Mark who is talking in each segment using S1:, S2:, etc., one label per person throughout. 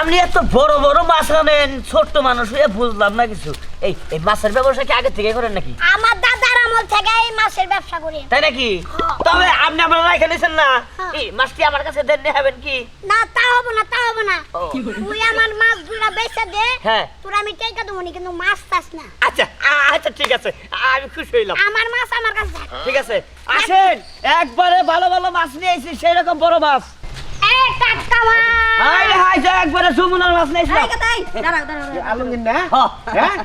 S1: আপনি এত বড় বড় মাছ আনেন ছোট্ট মানুষ হয়ে বুঝলাম না কিছু। এই এই মাছের ব্যবসা কি আগে থেকে করেন নাকি?
S2: আমার দাদার আমল থেকে এই মাছের ব্যবসা করি।
S1: তাই নাকি?
S2: হ্যাঁ।
S1: তবে আপনি আপনারা রেখে নিয়েছেন না?
S2: হ্যাঁ।
S1: এই মাছটি আমার কাছে দেন হবেন কি?
S2: না তা হব না তা হব না। তুই আমার মাছ দুটা বেচে দে
S1: হ্যাঁ।
S2: তোর আমি টেকা দেবো নি, কিন্তু মাছ চাস না।
S1: আচ্ছা আচ্ছা ঠিক আছে। আমি খুশি হইলাম।
S2: আমার মাছ আমার কাছে।
S1: ঠিক আছে। আসেন একবারে ভালো ভালো মাছ নিয়ে এসেছি সেই রকম বড় মাছ।
S2: এই টাটকা মাছ।
S1: হাই হাই যে একবারে সুমনার মাছ নিয়ে এসেছিলাম
S2: দাঁড়াও দাঁড়াও
S3: আলমগীর না?
S1: হ্যাঁ।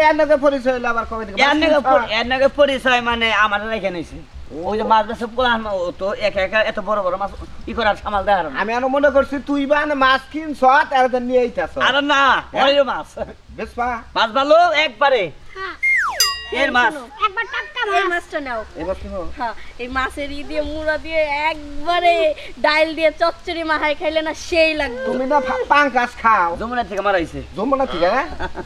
S3: হ্যাঁ পরিচয় হলো আবার কবে থেকে?
S1: পরিচয় মানে আমার রেখে নিয়েছে ওই যে মাছ বেসব তো একা একা এত বড় বড় মাছ ই করার সামাল না
S3: আমি আরও মনে করছি তুই বা মাছ কিনছ আর তো নিয়ে আইতাছ
S1: আরে না ওই মাছ।
S3: বেশ পা।
S1: মাছ ভালো একবারে।
S2: হ্যাঁ।
S1: এর মাছ।
S2: একবার টাটকা
S4: এই মাছটা নাও।
S3: এবার কি হলো?
S4: হ্যাঁ এই মাছের ই দিয়ে মুড়া দিয়ে একবারে ডাইল দিয়ে চচ্চড়ি মাখাই খাইলে না সেই লাগবে।
S3: তুমি না পাঙ্কাস খাও।
S1: যমুনা থেকে মারাইছে
S3: যমুনা থেকে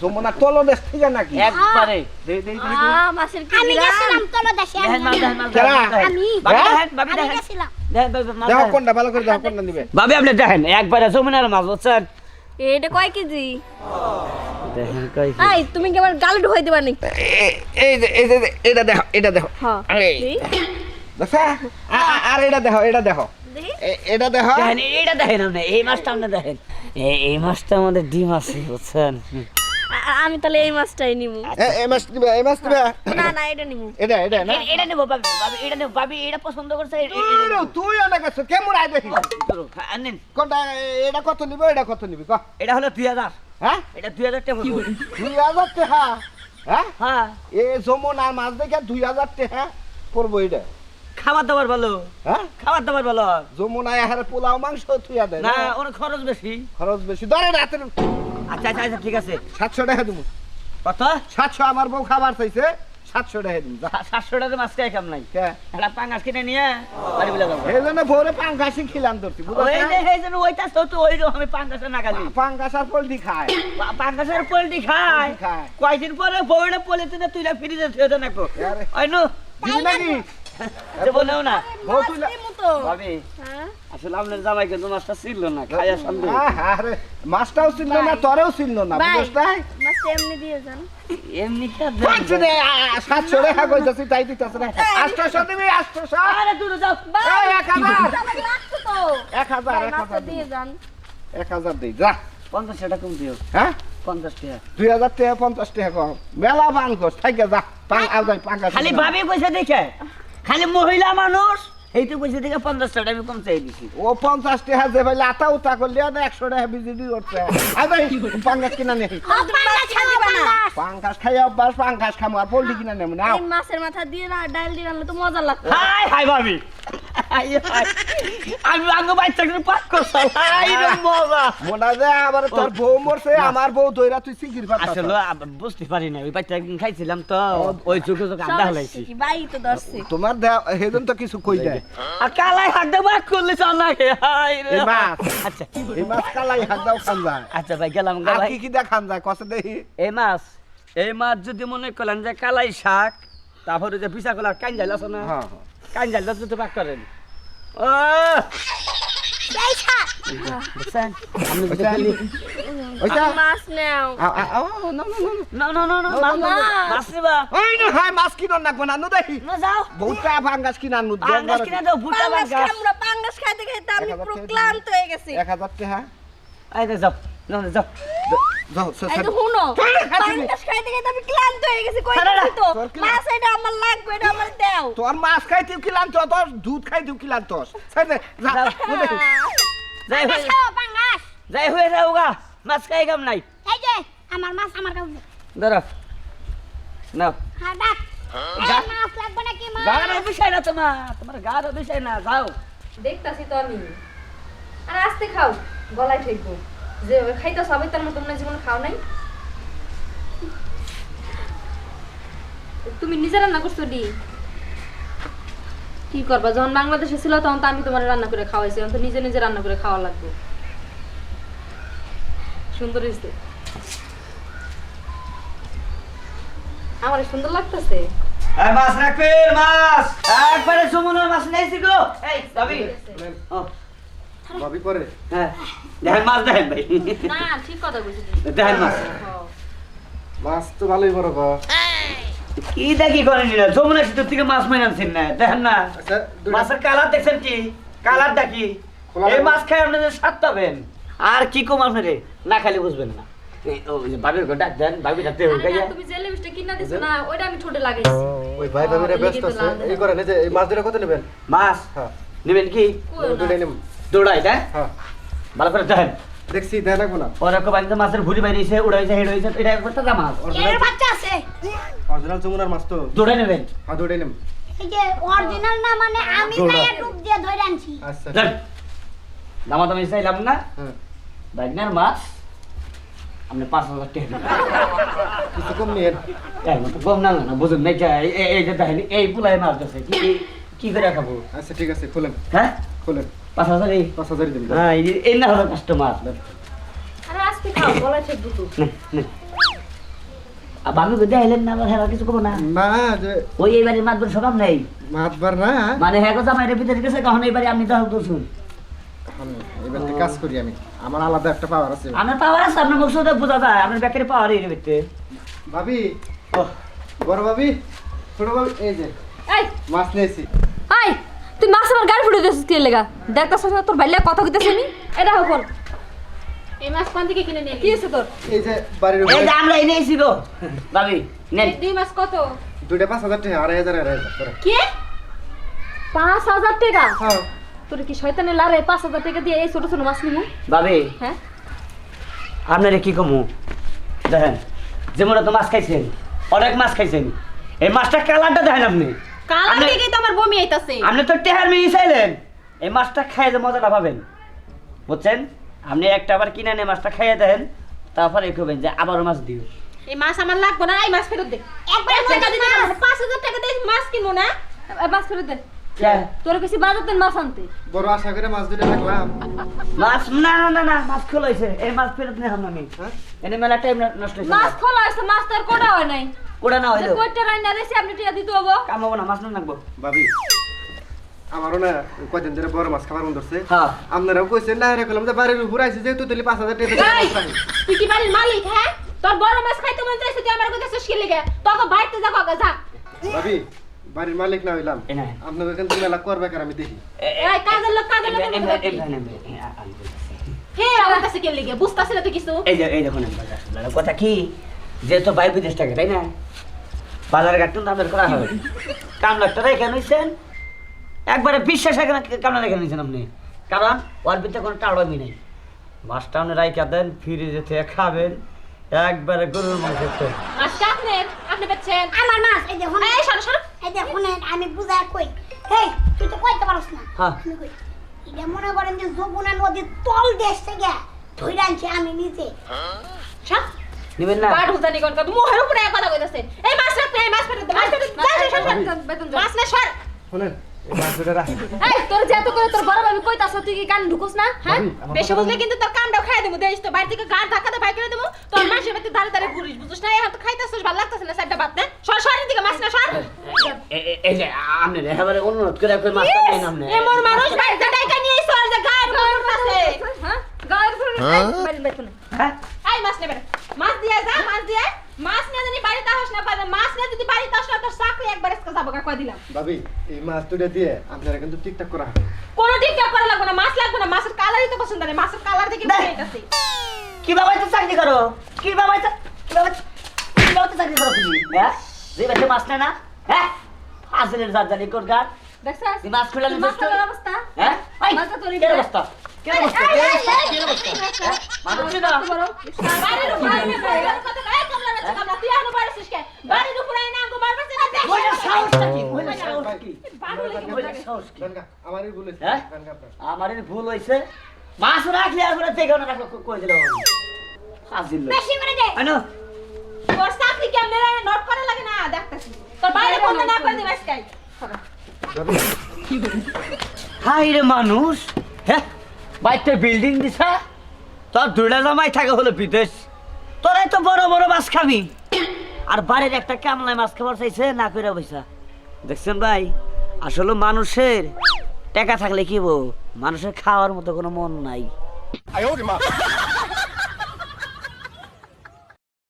S3: যমুনা তলদেশ থেকে নাকি?
S1: একবারে। দেই দেই দেই দেই।
S4: মাছের কি
S2: আমি গেছিলাম তোলো
S1: দেখেন মাছ দেখেন মাছ
S3: কেরা?
S1: দেখেন, দেখেন।
S2: আমি।
S1: বাবি? দেখেন বাবি
S2: আমি গেছিলাম।
S1: দেখেন বাবি, মাছ
S3: দেখো কোনটা ভালো করে দেখো কোনটা নিবে।
S1: বাবি আপনি দেখেন একবারে যমুনার মাছ বুঝছেন?
S4: এটা কয় কেজি?
S1: দেখেন কই
S4: আই তুমি কি আমার গালে ঢুকাই দিবা নাকি?
S3: এই যে এই যে যে, এটা দেখো এটা দেখো।
S4: হ্যাঁ
S3: আরে।
S4: দেখি।
S3: আর এটা দেখো এটা দেখো। এটা দেখো।
S1: দেখেন এইটা দেখেন আপনি এই মাছটা আপনি দেখেন। এই- মাছটা আমাদের ডিম আছে বুঝছেন?
S4: আমি তাহলে এই মাছটাই নিবো।
S3: এ- এই মাছ দিবে এই মাছ দিবে
S4: না না এটা নিবো।
S3: এটা এটা না?
S1: এটা নেব বাবি বাবি এটা নেব বাবি এটা পছন্দ করছে
S3: তুই
S1: এটা
S3: অনেক আছো কেমন দেখি। কোনটা এটা কত নিবে এটা কত নিবি ক?
S1: এটা হলো দুই হাজার।
S3: হ্যাঁ?
S1: এটা দুই হাজার টাকা।
S3: দুই হাজার টাকা? হ্যাঁ?
S1: হ্যাঁ।
S3: এ মাছ দেখে দুই হাজার টাকা পড়ব এটা।
S1: খাবার দাবার ভালো।
S3: হ্যাঁ?
S1: খাবার দাবার ভালো।
S3: যমুনায় পোলাও মাংস দেয়
S1: না খরচ বেশি।
S3: খরচ বেশি। ধরে রাতে
S1: আচ্ছা আচ্ছা আচ্ছা ঠিক আছে।
S3: সাতশো টাকা দেবো।
S1: কত?
S3: সাতশো আমার বউ খাবার চাইছে। সাতশো টাকা
S1: সাতশো টাকা মাছ খাই কাম নাই।
S3: কে?
S1: পাঙ্গাস কিনে নিয়ে বাড়ি বলে যাব।
S3: এই জন্য ভোরে পাঙ্কাশি খিলাম ধরছি
S1: ওই এই জন্য ওইটা তো তো ওই আমি পাঙ্গাসে না খালি।
S3: পাঙ্কাশ আর পোল্ট্রি খায়।
S1: পাঙ্গাসের পোল্ট্রি খায়। কয়দিন পরে বউটা পলিতে তুই ফ্রিজে থুয়ে দেন একটু
S3: আরে।
S1: ওই
S3: দিবি নাকি?
S1: বলেও না।
S3: বউ তুই
S4: মাছ নিবো তো।
S1: ভাবি
S4: হ্যাঁ?
S1: আসলে আপনার জামাই কিন্তু মাছটা ছিল না
S3: মাছটাও ছিল না তোরেও ছিল না
S4: মাছটা এমনি দিয়ে যান।
S1: এমনি কি আর
S3: পাঁচশো
S1: দেন?
S3: টাকা, আ- আ- সাতশো টাকা কইতাছি তাই দিতাছ না। আটশোশো দিবি আটশোশো।
S1: আরে দূরে যাও।
S3: এই, এক হাজার।
S4: আমাকে লাগতো তো।
S3: এক হাজার
S4: ভাই,
S3: এক
S4: মাছটা
S3: হাজার
S4: দিয়ে
S3: দিবি।
S4: যান।
S3: এক হাজার দিই যা।
S1: পঞ্চাশ টাকা কম দিও।
S3: হ্যাঁ?
S1: পঞ্চাশ টাকা।
S3: দুই হাজার টাকা পঞ্চাশ টাকা কম। মেলা পান কর থাকে যা। পান আর যাই পাঙ্কা
S1: খালি ভাবি পয়সা দেখে। খালি মহিলা মানুষ। এইটু পয়সা থেকে পঞ্চাশ টাকা আমি কম চাই দিছি
S3: ও পঞ্চাশ টাকা যে ভাই লাতা উতা করলে না একশো টাকা বিজিডি করছে আর ভাই পাঙ্কাশ কিনা নেই
S2: পাঙ্গাস পাঙ্গাস
S3: খাই অভ্যাস পাঙ্গাস খামো আর পোল্ট্রি কিনা নেব না
S4: এই মাছের মাথা দিয়ে না ডাল দিয়ে রান্না তো মজা লাগতো
S1: হাই হাই ভাবি। আমি বাচ্চাকে পাক রে মজা
S3: মোটা যে আবার তোর বউ মরছে আমার বউ দইরা তুই সিকির
S1: আসলে বুঝতে পারি না ওই বাচ্চা খাইছিলাম তো ওই চোখে চোখে আড্ডা হলাইছি।
S4: কি বাই তো
S3: তোমার হেদন তো কিছু কই যায়।
S1: আর কালাই হাত দিয়ে বাক করলে হাই রে
S3: মাছ।
S1: আচ্ছা।
S3: এই মাছ কালাই হাত দাও খান যায়।
S1: আচ্ছা ভাই গেলাম ভাই
S3: কি কি খান যায় কষে দেখি।
S1: এই মাছ এই মাছ যদি মনে করলেন যে কালাই শাক তারপরে যে পিসা কলার কাঞ্জাল আছে না
S3: হ্যাঁ
S1: কাঞ্জাল যদি পাক করেন ও
S2: এই খা
S1: দেখছেন আপনি যদি
S3: ওইটা-
S1: খালি
S3: ওইটা
S4: মাছ নাও
S3: আ- আ- ও, না, না, না, না।
S1: না না না না
S4: না।
S1: মাছ নিবা
S3: ওই না হাই মাছ কিনো না কোনা নু দেখি
S1: না যাও
S3: বহুটা ভাঙ্গাস কিনা নু
S1: পাঙ্গাস কিনে দাও ভুট্টা
S4: পাঙ্গাস
S1: পাঙ্গাস
S4: আমরা পাঙ্গাস খাইতে খাইতে আমি
S3: এক হাজার
S4: পুরো
S3: টাকা
S4: ক্লান্ত হয়ে গেছি
S3: এক হাজার টাকা
S1: এই যে যাও না না, যাও
S3: যাও সে-
S4: এই হুনো
S3: চলে
S4: খাইতে খাইতে আমি ক্লান্ত হয়ে গেছি কই তো? মাছ এটা আমার লাগবে এটা আমার দাও।
S3: তোর মাছ খাইতেও কিলান তো তোর দুধ খাইতেও কিলান তোর সাইডে যা
S1: যাও। যাই হয়ে যাই হয়ে যাও গা মাছ খাই কাম নাই।
S2: এই যে আমার মাছ আমার কাছে।
S1: ধরো। নাও।
S2: হ্যাঁ ডাক মাছ লাগবে নাকি মাছ?
S1: গাড়ার বিষয় না তোমার তোমার গাড়ার বিষয় না যাও।
S5: দেখতাছি তো আমি। আর আস্তে খাও গলায় ঠেকবো। যে খাইতে সবাই তার মতো মনে জীবনে খাও নাই। তুমি নিজে রান্না করছ ডি? কি করবা? যখন বাংলাদেশে ছিল তখন তো আমি তোমার রান্না করে খাওয়াইছি তো নিজে নিজে রান্না করে খাওয়া লাগবে। সুন্দর হয়েছে আমার সুন্দর লাগতেছে।
S1: মাছ রাখবেন মাছ! একবারে সুমনের মাছ নিয়েছি গো। এই ও।
S3: ভাবি পরে
S1: হ্যাঁ দেখেন মাছ দেখেন ভাই।
S5: না ঠিক কথা কইছিস
S1: দেখেন মাছ।
S3: মাছ তো ভালোই বড় গো।
S1: কি দেখি করেন না যমুনা সেতু থেকে মাছ মেনে আনছেন না? দেখেন না।
S3: আচ্ছা
S1: মাছের কালার দেখছেন কি? কালারটা কি
S3: খোলা
S1: এই মাছ খাই আপনাদের স্বাদ পাবেন। আর কি কম আপনারে না খালি বুঝবেন না। এই, ও, ওই যে বাবির ঘর ডাক দেন বাবি ডাকতে হবে
S5: তুমি যে লেবিসটা কিনা দিছো না ওইটা আমি ঠোঁটে লাগাইছি।
S6: ওই ভাই ভাবিরা ব্যস্ত আছে। এই করেন এই যে মাছ দুটা কত নেবেন?
S1: মাছ
S6: হ্যাঁ।
S1: নেবেন কি? দৌড়াই তাই
S6: হ্যাঁ।
S1: ভালো করে দেখেন।
S6: দেখছি দেয় লাগবো না।
S1: ওরকম বাড়িতে মাছের ভুড়ি বাইরেছে উড়াইছে হেড হয়েছে এটা একবার তাজা মাছ
S2: এর বাচ্চা আছে।
S6: অরিজিনাল যমুনার মাছ তো।
S1: দৌড়াই নেবেন।
S6: হ্যাঁ দুটাই নেব।
S2: এই যে অরিজিনাল না মানে আমি
S6: দৌড়া।
S2: ডুব দিয়ে ধরে আনছি।
S6: আচ্ছা।
S1: চাইলাম না।
S6: হ্যাঁ।
S1: মাছ আপনি পাঁচ হাজার টাকা
S6: কিছু কম
S1: মতো কম না না বুঝুন নাই এই- যে দেখেন এই পুলাই মাছ কি- কি করে খাব?
S6: আচ্ছা ঠিক আছে খুলেন।
S1: হ্যাঁ?
S6: খুলেন।
S1: পাঁচ হাজার এই।
S6: পাঁচ হাজারই দিন
S1: হ্যাঁ এই না হলো কষ্ট মাছ
S5: আরে আজকে খাও গলায় ঠেকবো তো
S1: আর বাবু বেঁধে এলেন না আবার হ্যাঁ কিছু করব না।
S6: না যে
S1: ওই এই বাড়ির মাছ বোন সকাম নেই
S6: মাতবার না।
S1: মানে হ্যাঁ কথা আমার ভিতরে গেছে কখন এই বাড়ি আপনি তো শুন
S6: হ্যাঁ, এবার কাজ করি আমি। আমার আলাদা একটা পাওয়ার আছে।
S1: আপনার পাওয়ার আছে আপনার মুখ শুধু বোঝা যায় আপনার ব্যাকের পাওয়ার এই ভিতরে
S6: ভাবি বড় ভাবি ছোট ভাবি এই যে
S5: এই!
S6: মাছ নিয়েছি।
S5: তুই মাছ আমার গাড়ি ফুটে দিছিস কে লেগা? দেখতাছ না তোর ভাইলে কথা কইতেছিস নি এটা হোক এই মাছ কোন থেকে কিনে নিয়ে কি আছে তোর?
S6: এই যে বাড়ির
S1: এই যে আমরা এনে এসি গো। ভাবি নেন।
S5: দুই মাছ কত?
S6: দুইটা পাঁচ হাজার টাকা।
S5: কি? পাঁচ হাজার টাকা?
S6: হ্যাঁ।
S5: তোর কি শয়তানের লারে পাঁচ হাজার টাকা দিয়ে এই ছোট ছোট মাছ নিমু?
S1: ভাবি
S5: হ্যাঁ?
S1: আপনারা কি কমু? দেখেন যেমন তো মাছ খাইছেন অনেক মাছ খাইছেন। এই মাছটা কালারটা দেখেন আপনি।
S4: কালার
S1: আপনি-
S4: দেখেই তো আমার বমি আইতাছে।
S1: আপনি তো টেহার মিহি চাইলেন। এই মাছটা খাইয়ে যে মজাটা পাবেন। বুঝছেন? আপনি একটা আবার কিনে এনে মাছটা খাইয়ে দেন তারপরে যে আবারও মাছ দিও।
S4: এই মাছ আমার লাগবে না এই মাছ ফেরত দে।
S2: একবার
S4: টাকা দিতে পারব না। পাঁচ হাজার টাকা দিয়ে মাছ কিনবো না।
S5: মাছ ফেরত দে।
S1: হ্যাঁ।
S5: তোর বেশি বাজার দেন মাছ আনতে।
S6: বড় আশা করে মাছ
S1: না না না না মাছ খোলাইছে এই মাছ ফেরত নেই আমি।
S6: হ্যাঁ?
S1: এনে মেলা টাইম নষ্ট হয়েছে
S5: মাছ খোলা হয়েছে মাছ তো আর কোটা হয় নাই।
S1: কোটা না
S5: যে
S1: হইল
S5: কয়টা রান্না রেসি আপনি টিয়া দিতে হব
S1: কামাবো না মাছ না রাখব
S6: ভাবি আমারও না কয়দিন ধরে বড় মাছ খাবার মন ধরছে
S1: হ্যাঁ
S6: আপনারাও কইছেন না এরকম যে বাড়ির উপর আইছে যেহেতু পাঁচ হাজার টাকা।
S4: তুই কি বাড়ির মালিক হ্যাঁ তোর বড় মাছ খাইতে মন চাইছে তুই আমার কথা শেষ লেগে তোকে বাড়িতে যা কাকা যা
S6: ভাবি বাড়ির মালিক না হইলাম
S1: এ
S6: আপনাদের এখান থেকে মেলা করবে কার আমি দেখি
S4: এই কাজের লোক কাজের লোক। হে আমার কাছে কে লেগে বুঝতাছিস না তুই কিছু
S1: এই যে এই দেখুন। কথা কি যেহেতু বাইরে বিদেশ থাকে তাই না বাজার ঘাট কিন্তু আমাদের করা হবে। কামলাটা রেখে নিয়েছেন একবারে বিশ্বাস এখানে কামলা রেখে নিয়েছেন আপনি? কারণ ওর ভিতরে কোনো টাড়মি নেই। রাইখা দেন ফিরে যেতে খাবেন। একবারে গরুর মাংস
S2: আমার মাছ এই যে
S4: এই সরো সরো।
S2: এই আমি বুঝাই কই। হেই তুই তো কইতে পারছ না।
S1: হ্যাঁ।
S2: এটা মনে করেন যে যমুনা নদীর তল দেশ থেকে ধরে আনছি আমি নিজে।
S4: সব?
S1: নেবেন না।
S4: বাড় হুজানি কোন কথা মুহের উপরে কথা কইতাছেন এই মাছ রাখতে মাছ ফেরত মাছ সর, সর।
S5: যা।
S4: মাছ না সর।
S6: শুনেন এই মাছ দুটো রাখি।
S5: এই তোর যে এত করে তোর বড় ভাবি কইতাছ তুই কি কান ঢুকুস না? হ্যাঁ?
S4: বেশি বুঝলে কিন্তু তোর কামটাও খাই দেবো দেখিস তো বাড়ি থেকে গান ধাক্কা দিয়ে বাই দেবো। তোর মাসের বাড়িতে দাঁড়ে দাঁড়িয়ে ঘুরিস বুঝছিস না? এখন তো ভালো লাগতেছে না? সাইডটা বাদ দে। সর সর এদিকে মাছ না সর।
S1: এ- এ- এই যে আপনি একেবারে অনুরোধ করে আপনার মাছটা নেন আপনি
S4: এমন মানুষ বাড়িতে ডাইকা নিয়ে এসো যে গায়ের উপর উঠতাছে।
S5: হ্যাঁ? গায়ের উপরে
S1: হ্যাঁ?
S4: আই মাছ না। মাছ দিয়ে যা মাছ দিয়ে। মাছ বাড়িতে না পারে মাছ নিয়ে যদি বাড়িতে আসস না তোর চাকরি একবার এসকে যাব কাকা দিলাম।
S6: ভাবি এই মাছ দুটো দিয়ে আপনারা কিন্তু ঠিকঠাক করা হবে।
S4: কোনো ঠিকঠাক করা লাগবে না মাছ লাগবে না মাছের কালারই তো পছন্দ নেই মাছের কালার বুঝে নিতেছি
S1: কি বাবাই তো চাকরি করো? কি তো তো চাকরি করো তুমি? হ্যাঁ? যে মাছ না হ্যাঁ? ফাজিলের জাত জানি কোন গান
S5: দেখছাস
S1: তুই মাছ খুলে
S5: মাছ খাওয়ার অবস্থা
S1: হ্যাঁ এই,
S5: মাছটা তোর
S1: কে অবস্থা কে অবস্থা কে অবস্থা কে অবস্থা হ্যাঁ? মানুষ চিনো?
S4: বাড়ির উপরে আইনে কথা এই কমলা না কমলা তুই আনো বাড়িছিস কে বাড়ির উপরে আইনে আঙ্গো মারবে না দেখ
S1: মহিলার সাহসটা কি? মহিলার সাহস কি?
S4: বাড়ির
S1: সাহস কি?
S6: আমারই ভুল হয়েছে
S1: হ্যাঁ?
S6: গানগা
S1: আমার ভুল হয়েছে মাছ রাখলে আর দেখে না রাখল কই দিল ফাজিল লোক।
S2: বেশি করে দে
S1: আনো
S4: তোর চাকরি কেমনে নোট করা লাগে না দেখতাছি তোর বাইরে কোন না করে দিবাস কাই
S1: হাই রে মানুষ। হ্যাঁ বাইতে বিল্ডিং দিছা? তোর দুইটা জামাই থাকে হলো বিদেশ। তোরাই তো বড় বড় মাছ খাবি। আর বাড়ির একটা কামলায় মাছ খাবার চাইছে, না করে পয়সা দেখছেন ভাই, আসলে মানুষের টাকা থাকলে কি বউ মানুষের খাওয়ার মতো কোনো মন নাই।